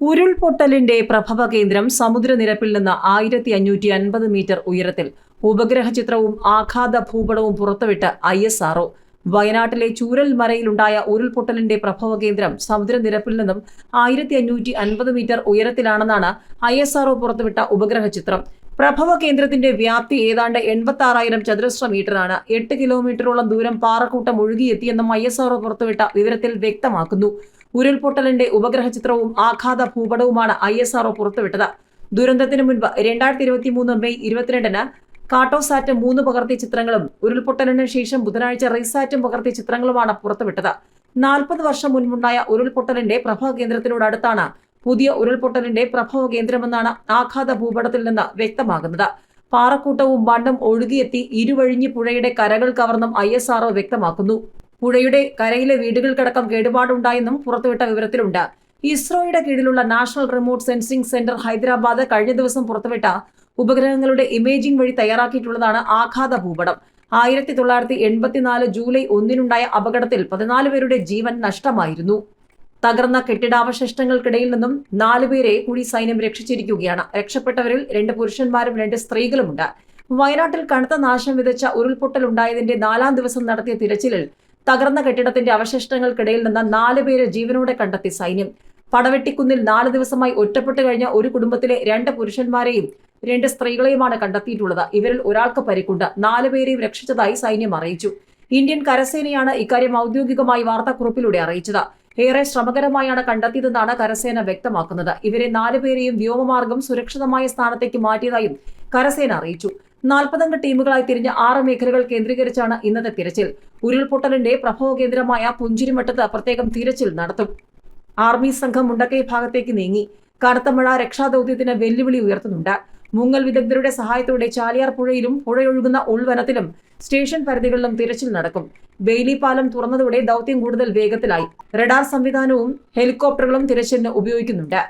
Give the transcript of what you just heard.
ഉരുൾപൊട്ടലിന്റെ പ്രഭവ കേന്ദ്രം സമുദ്രനിരപ്പിൽ നിന്ന് ആയിരത്തി അഞ്ഞൂറ്റി അൻപത് മീറ്റർ ഉയരത്തിൽ ഉപഗ്രഹ ചിത്രവും ആഘാത ഭൂപടവും പുറത്തുവിട്ട് ഐ എസ് ആർഒ വയനാട്ടിലെ ചൂരൽമലയിലുണ്ടായ ഉരുൾപൊട്ടലിന്റെ പ്രഭവ കേന്ദ്രം സമുദ്രനിരപ്പിൽ നിന്നും ആയിരത്തി അഞ്ഞൂറ്റി അൻപത് മീറ്റർ ഉയരത്തിലാണെന്നാണ് ഐ എസ് പുറത്തുവിട്ട ഉപഗ്രഹ ചിത്രം. പ്രഭവ കേന്ദ്രത്തിന്റെ വ്യാപ്തി ഏതാണ്ട് എൺപത്തി ആറായിരം ചതുരശ്ര മീറ്ററാണ്. എട്ട് കിലോമീറ്ററോളം ദൂരം പാറക്കൂട്ടം ഒഴുകിയെത്തിയെന്നും ഐ എസ് ആർഒ പുറത്തുവിട്ട വിവരത്തിൽ വ്യക്തമാക്കുന്നു. ഉരുൾപൊട്ടലിന്റെ ഉപഗ്രഹ ചിത്രവും ആഘാത ഭൂപടവുമാണ് ഐ എസ് ആർഒ പുറത്തുവിട്ടത്. ദുരന്തത്തിന് മുൻപ് രണ്ടായിരത്തി ഇരുപത്തി മൂന്ന് മെയ് ഇരുപത്തിരണ്ടിന് കാട്ടോസാറ്റ് മൂന്ന് പകർത്തിയ ചിത്രങ്ങളും ഉരുൾപൊട്ടലിന് ശേഷം ബുധനാഴ്ച റീസാറ്റും പകർത്തിയ ചിത്രങ്ങളുമാണ് പുറത്തുവിട്ടത്. നാൽപ്പത് വർഷം മുൻപുണ്ടായ ഉരുൾപൊട്ടലിന്റെ പ്രഭവ കേന്ദ്രത്തിനോടടുത്താണ് പുതിയ ഉരുൾപൊട്ടലിന്റെ പ്രഭവ കേന്ദ്രമെന്നാണ് ആഘാത ഭൂപടത്തിൽ നിന്ന് വ്യക്തമാകുന്നത്. പാറക്കൂട്ടവും മണ്ണും ഒഴുകിയെത്തി ഇരുവഴിഞ്ഞി പുഴയുടെ കരകൾ കവർന്നും ഐ വ്യക്തമാക്കുന്നു. പുഴയുടെ കരയിലെ വീടുകൾക്കടക്കം കേടുപാടുണ്ടായെന്നും പുറത്തുവിട്ട വിവരത്തിലുണ്ട്. ഇസ്രോയുടെ കീഴിലുള്ള national remote sensing centre Hyderabad കഴിഞ്ഞ ദിവസം പുറത്തുവിട്ട ഉപഗ്രഹങ്ങളുടെ ഇമേജിംഗ് വഴി തയ്യാറാക്കിയിട്ടുള്ളതാണ് ആഘാത ഭൂപടം. ആയിരത്തി തൊള്ളായിരത്തി എൺപത്തിനാല് ജൂലൈ ഒന്നിനുണ്ടായ അപകടത്തിൽ പതിനാല് പേരുടെ ജീവൻ നഷ്ടമായിരുന്നു. തകർന്ന കെട്ടിടാവശിഷ്ടങ്ങൾക്കിടയിൽ നിന്നും നാലുപേരെ കൂടി സൈന്യം രക്ഷിച്ചിരിക്കുകയാണ്. രക്ഷപ്പെട്ടവരിൽ രണ്ട് പുരുഷന്മാരും രണ്ട് സ്ത്രീകളുമുണ്ട്. വയനാട്ടിൽ കനത്ത നാശം വിതച്ച ഉരുൾപൊട്ടൽ ഉണ്ടായതിന്റെ നാലാം ദിവസം നടത്തിയ തിരച്ചിലിൽ തകർന്ന കെട്ടിടത്തിന്റെ അവശിഷ്ടങ്ങൾക്കിടയിൽ നിന്ന് നാല് പേരെ ജീവനോടെ കണ്ടെത്തി സൈന്യം. പടവെട്ടിക്കുന്നിൽ നാല് ദിവസമായി ഒറ്റപ്പെട്ടു കഴിഞ്ഞ ഒരു കുടുംബത്തിലെ രണ്ട് പുരുഷന്മാരെയും രണ്ട് സ്ത്രീകളെയുമാണ് കണ്ടെത്തിയിട്ടുള്ളത്. ഇവരിൽ ഒരാൾക്ക് പരിക്കുണ്ട്. നാല് പേരെയും രക്ഷിച്ചതായി സൈന്യം അറിയിച്ചു. ഇന്ത്യൻ കരസേനയാണ് ഇക്കാര്യം ഔദ്യോഗികമായി വാർത്താക്കുറിപ്പിലൂടെ അറിയിച്ചത്. ഏറെ ശ്രമകരമായാണ് കണ്ടെത്തിയതെന്നാണ് കരസേന വ്യക്തമാക്കുന്നത്. ഇവരെ നാലുപേരെയും വ്യോമമാർഗം സുരക്ഷിതമായ സ്ഥാനത്തേക്ക് മാറ്റിയതായും കരസേന അറിയിച്ചു. നാൽപ്പതംഗ ടീമുകളായി തിരിഞ്ഞ ആറ് മേഖലകൾ കേന്ദ്രീകരിച്ചാണ് ഇന്നത്തെ തിരച്ചിൽ. ഉരുൾപൊട്ടലിന്റെ പ്രഭവ കേന്ദ്രമായ പുഞ്ചിരിമട്ടത്ത് പ്രത്യേകം തിരച്ചിൽ നടത്തും. ആർമി സംഘം മുണ്ടക്കൈ ഭാഗത്തേക്ക് നീങ്ങി. കനത്ത മഴ രക്ഷാദൌത്യത്തിന് വെല്ലുവിളി ഉയർത്തുന്നുണ്ട്. മുങ്ങൽ വിദഗ്ധരുടെ സഹായത്തോടെ ചാലിയാർ പുഴയിലും പുഴയൊഴുകുന്ന ഉൾവനത്തിലും സ്റ്റേഷൻ പരിധികളിലും തിരച്ചിൽ നടക്കും. ബെയിലി പാലം തുറന്നതോടെ ദൌത്യം കൂടുതൽ വേഗത്തിലായി. റഡാർ സംവിധാനവും ഹെലികോപ്റ്ററുകളും തിരച്ചിലിന് ഉപയോഗിക്കുന്നുണ്ട്.